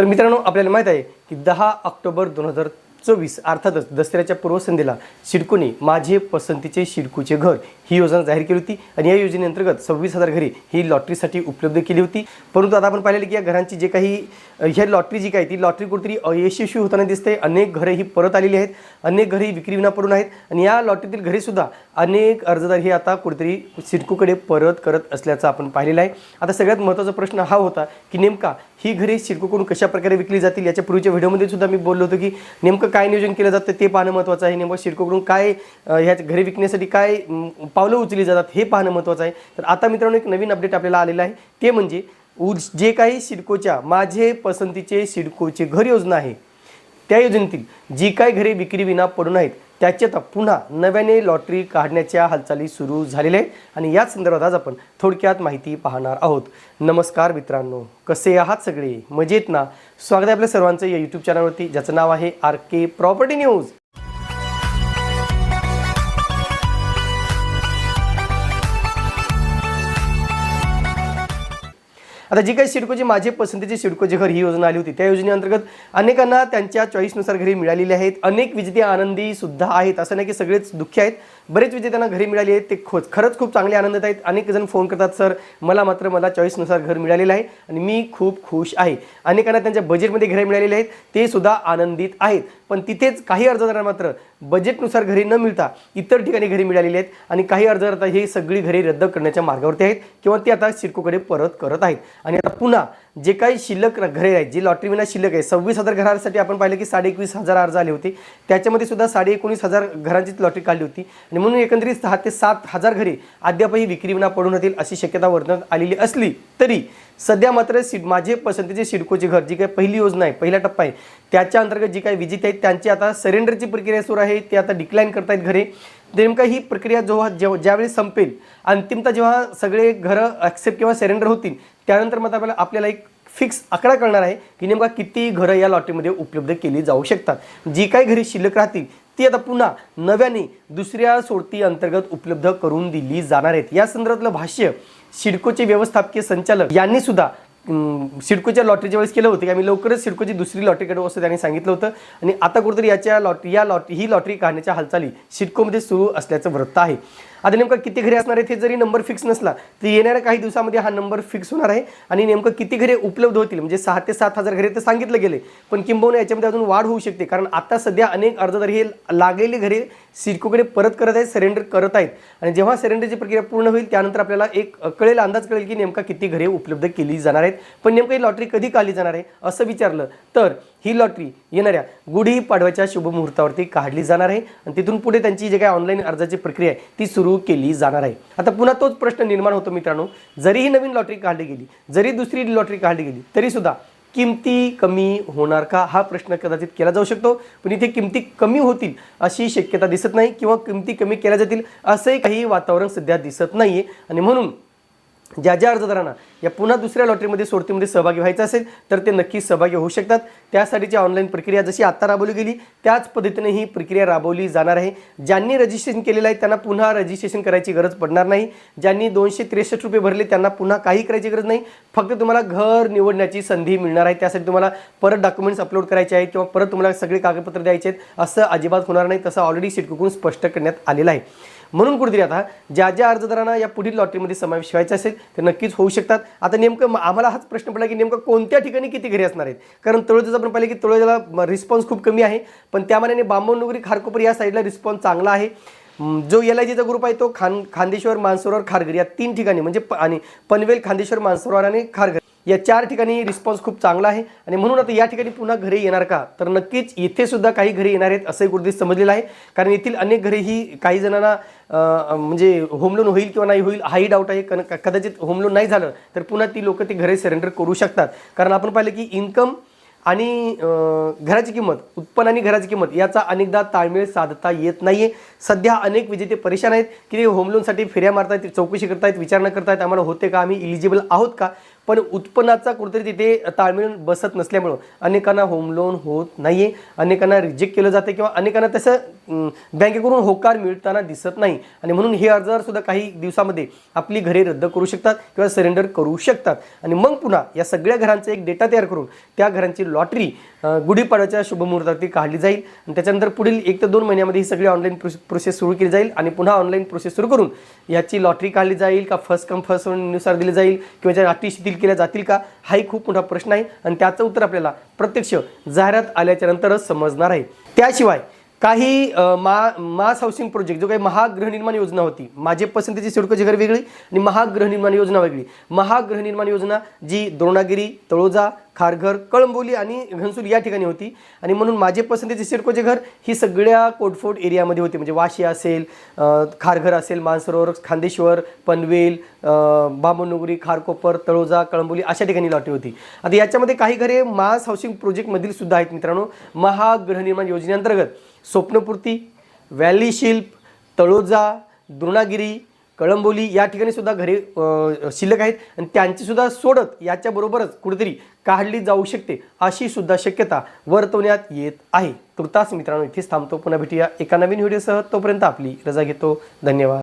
तर मित्रांनो आपल्याला माहीत आहे की दहा ऑक्टोबर दोन हजार चोवीस अर्थातच दसऱ्याच्या पूर्वसंध्येला सिडकोने माझे पसंतीचे शिडकूचे घर ही योजना जाहीर केली होती आणि या योजनेअंतर्गत सव्वीस हजार घरे ही लॉटरीसाठी उपलब्ध केली होती. परंतु आता आपण पाहिलेलं की या घरांची जे काही ह्या लॉटरी जी काय ती लॉटरी कुठेतरी अयशस्वी होताना दिसते अनेक घरे ही परत आलेली आहेत अनेक घरे विक्रीविना पडून आहेत आणि या लॉटरीतील घरेसुद्धा अनेक अर्जदार हे आता कुठेतरी सिडकोकडे परत करत असल्याचं आपण पाहिलेलं आहे. आता सगळ्यात महत्त्वाचा प्रश्न हा होता की नेमका ही घरे सिडकोकडून कशा प्रकारे विकली जातील याच्या पूर्वीच्या व्हिडिओमध्ये सुद्धा मी बोललो होतो की नेमकं काय नियोजन केलं जातं ते पाहणं महत्त्वाचं आहे. नेमकं सिडकोकडून काय ह्या घरे विकण्यासाठी काय पावलं उचलली जातात हे पाहणं महत्त्वाचं आहे. तर आता मित्रांनो एक नवीन अपडेट आपल्याला आलेलं आहे. ते म्हणजे उज- जे काही सिडकोच्या माझे पसंतीचे सिडकोचे घर योजना आहे. त्या योजनेतील जी काही घरे विक्री विना पडून आहेत त्याच्यात पुन्हा नव्याने लॉटरी काढण्याच्या हालचाली सुरू झालेल्या आहेत. आणि याच संदर्भात आज आपण थोडक्यात माहिती पाहणार आहोत. नमस्कार मित्रांनो कसे आहात सगळे? मजेत ना? स्वागत आहे आपल्या सर्वांचं या यूट्यूब चॅनलवरती ज्याचं नाव आहे आर के प्रॉपर्टी न्यूज. आता जी काही सिडकोची माझे पसंतीची सिडकोचे घर ही योजना आली होती. त्या योजनेअंतर्गत अनेकांना त्यांच्या चॉईसनुसार घरी मिळालेली आहेत. अनेक विजेते आनंदी सुद्धा आहेत. असं नाही की सगळेच दुःखी आहेत. बरेच विजेत्यांना घरी मिळाली आहेत. ते खो खरंच खूप चांगले आनंदात आहेत. अनेक जण फोन करतात सर मला मात्र मला चॉईसनुसार घर मिळालेलं आहे आणि मी खूप खुश आहे. अनेकांना त्यांच्या बजेटमध्ये घरे मिळालेली आहेत. ते सुद्धा आनंदित आहेत. पण तिथेच काही अर्जदारांना मात्र बजेटनुसार घरी न मिळता इतर ठिकाणी घरी मिळालेली आहेत. आणि काही अर्जदार आता ही सगळी घरे रद्द करण्याच्या मार्गावरती आहेत. किंवा ती आता सिडकोकडे परत करत आहेत. आणि आता पुन्हा जे काही शिल्लक घरे आहेत जी लॉटरी विना शिल्लक आहे सव्वीस हजार घरांसाठी आपण पाहिलं की साडे एकवीस हजार अर्ज आले होते. त्याच्यामध्ये सुद्धा साडे एकोणीस हजार घरांची लॉटरी काढली होती. आणि म्हणून एकंदरीत सहा ते सात हजार घरे अद्यापही विक्री विना पडून राहतील अशी शक्यता वर्तवण्यात आलेली असली तरी सध्या मात्र सिड माझे पसंतीचे सिडकोचे घर जी काही पहिली योजना आहे पहिला टप्पा आहे त्याच्या अंतर्गत जी काही विजित आहेत त्यांची आता सरेंडरची प्रक्रिया सुरू आहे ते आता डिक्लाईन करतायत घरे. नेमका ही प्रक्रिया जेव्हा जेव्हा ज्यावेळी संपेल अंतिमता जेव्हा सगळे घरं ॲक्सेप्ट किंवा सरेंडर होतील त्यानंतर मग आपल्याला आपल्याला एक फिक्स आकडा कळणार आहे की नेमका किती घरं या लॉटरीमध्ये उपलब्ध केली जाऊ शकतात. जी काही घरी शिल्लक राहतील ती आता पुन्हा नव्याने दुसऱ्या सोडती अंतर्गत उपलब्ध करून दिली जाणार आहेत. या संदर्भातलं भाष्य सिडकोचे व्यवस्थापकीय संचालक यांनी सुद्धा सिडकोच्या लॉटरीच्या वेळेस केलं होतं की आम्ही लवकरच सिडकोची दुसरी लॉटरी काढू असं त्यांनी सांगितलं होतं. आणि आता कुठेतरी याच्या लॉटरी या लॉटरी ही लॉटरी काढण्याच्या हालचाली सिडकोमध्ये सुरू असल्याचं वृत्त आहे. आता नेमकं किती घरे असणार आहेत हे जरी नंबर फिक्स नसला तरी येणाऱ्या काही दिवसामध्ये हा नंबर फिक्स होणार आहे. आणि नेमकं किती घरे उपलब्ध होतील? म्हणजे सहा ते सात हजार घरे तर सांगितलं गेले पण किंबहुना याच्यामध्ये अजून वाढ होऊ शकते. कारण आता सध्या अनेक अर्जदार हे लागलेली घरे सिडकोकडे परत करत आहेत सरेंडर करत आहेत. आणि जेव्हा सरेंडरची प्रक्रिया पूर्ण होईल त्यानंतर आपल्याला एक कळेल अंदाज कळेल की नेमका किती घरे उपलब्ध केली जाणार आहेत. पण नेमकं ही लॉटरी कधी काढली जाणार आहे असं विचारलं तर ही लॉटरी येणाऱ्या गुढी पाडव्याच्या शुभमुहूर्तावरती काढली जाणार आहे. आणि तिथून पुढे त्यांची जे काही ऑनलाईन अर्जाची प्रक्रिया आहे ती सुरू केली जाणार आहे. आता पुन्हा तोच प्रश्न निर्माण होतो मित्रांनो. जरी ही नवीन लॉटरी काढली गेली जरी दुसरी लॉटरी काढली गेली तरीसुद्धा किमती कमी होणार का? हा प्रश्न कदाचित केला जाऊ शकतो. पण इथे किमती कमी होतील अशी शक्यता दिसत नाही किंवा किमती कमी केल्या जातील असंही काही वातावरण सध्या दिसत नाही आणि म्हणून ज्या ज्या अर्जदारांना या पुन्हा दुसऱ्या लॉटरीमध्ये सोडतीमध्ये सहभागी व्हायचं असेल तर ते नक्कीच सहभागी होऊ शकतात. त्यासाठीची ऑनलाईन प्रक्रिया जशी आत्ता राबवली गेली त्याच पद्धतीने ही प्रक्रिया राबवली जाणार आहे. ज्यांनी रजिस्ट्रेशन केलेलं आहे त्यांना पुन्हा रजिस्ट्रेशन करायची गरज पडणार नाही. ज्यांनी दोनशे त्रेसष्ट रुपये भरले त्यांना पुन्हा काही करायची गरज नाही. फक्त तुम्हाला घर निवडण्याची संधी मिळणार आहे. त्यासाठी तुम्हाला परत डॉक्युमेंट्स अपलोड करायचे आहेत किंवा परत तुम्हाला सगळे कागदपत्र द्यायचे आहेत असं अजिबात होणार नाही तसं ऑलरेडी सिटकुकून स्पष्ट करण्यात आलेलं आहे. म्हणून कुठेतरी आता ज्या ज्या अर्जदारांना या पुढील लॉटरीमध्ये समावेश व्हायचा असेल ते नक्कीच होऊ शकतात. आता नेमकं आम्हाला हाच प्रश्न पडला की नेमकं कोणत्या ठिकाणी किती घरे असणार आहेत? कारण तळोजाचं आपण पाहिलं की तळोजाला रिस्पॉन्स खूप कमी आहे. पण त्या मानाने खारकोपर या साईडला रिस्पॉन्स चांगला आहे. जो एल आय जीचा ग्रुप आहे तो खान खांदेश्वर मानसरोवर खारघर या तीन ठिकाणी म्हणजे आणि पनवेल खांदेश्वर मानसरोवर आणि खारघर. या चार ठिकाणी रिस्पॉन्स खूप चांगला आहे. आणि म्हणून आता या ठिकाणी पुन्हा घरे येणार का? तर नक्कीच इथे सुद्धा काही घरे येणार आहेत असंही कुठेतरी समजलेलं आहे. कारण येथील अनेक घरे ही काही जणांना म्हणजे होम लोन होईल किंवा नाही होईल हाही डाऊट आहे. कारण कदाचित होम लोन नाही झालं तर पुन्हा ती लोक ती घरे सरेंडर करू शकतात. कारण आपण पाहिलं की इन्कम आणि घराची किंमत उत्पन्न आणि घराची किंमत याचा अनेकदा ताळमेळ साधता येत नाही आहे सध्या अनेक विजेते परेशान आहेत की ते होम लोनसाठी फेऱ्या मारतायत चौकशी करतायत विचारणा करतायत आम्हाला होते का? आम्ही इलिजिबल आहोत का? पण उत्पन्नाचा कुठेतरी तिथे ताळमेळ बसत नसल्यामुळं अनेकांना होम लोन होत नाही आहे अनेकांना रिजेक्ट केलं जातं किंवा अनेकांना तसं बँकेकडून होकार मिळताना दिसत नाही. आणि म्हणून हे अर्जदार सुद्धा काही दिवसामध्ये आपली घरे रद्द करू शकतात किंवा सरेंडर करू शकतात. आणि मग पुन्हा या सगळ्या घरांचा एक डेटा तयार करून त्या घरांची लॉटरी गुढीपाड्याच्या गुढीपाडव्याच्या शुभमुहूर्तावरती काढली जाईल. आणि त्याच्यानंतर पुढील एक ते दोन महिन्यामध्ये ही सगळी ऑनलाईन प्रोसेस सुरू केली जाईल. आणि पुन्हा ऑनलाईन प्रोसेस सुरू करून याची लॉटरी काढली जाईल का फर्स्ट कम फर्स्टनुसार दिली जाईल किंवा ज्या अटी केल्या जातील का? हाही खूप मोठा प्रश्न आहे. आणि त्याचं उत्तर आपल्याला प्रत्यक्ष जाहिरात आल्याच्या नंतरच समजणार आहे. त्याशिवाय काही मा मास हाऊसिंग प्रोजेक्ट जो काही महागृहनिर्माण योजना होती माझे पसंतीची सिडकोची घर वेगळी आणि महागृहनिर्माण योजना वेगळी. महागृहनिर्माण योजना जी द्रोणागिरी तळोजा खारघर कळंबोली आणि घनसोली या ठिकाणी होती. आणि म्हणून माझे पसंतीचे सिडकोचे घर ही सगळ्या कोटफोट एरियामध्ये होती. म्हणजे वाशी असेल खारघर असेल मानसरोवर खांदेश्वर पनवेल अ, खारकोपर तळोजा कळंबोली अशा ठिकाणी लॉटरी होती. आता याच्यामध्ये काही घरे मास हाऊसिंग प्रोजेक्टमधील सुद्धा आहेत मित्रांनो. महागृहनिर्माण योजनेअंतर्गत. स्वप्नपूर्ती व्हॅली शिल्प तळोजा द्रोणागिरी कळंबोली या ठिकाणी सुद्धा घरे शिल्लक आहेत आणि त्यांचीसुद्धा सोडत याच्याबरोबरच कुठेतरी काढली जाऊ शकते अशी सुद्धा शक्यता वर्तवण्यात येत आहे. तुर्तास मित्रांनो इथेच थांबतो. पुन्हा भेटूया एका नवीन व्हिडिओसह. तोपर्यंत आपली रजा घेतो. धन्यवाद.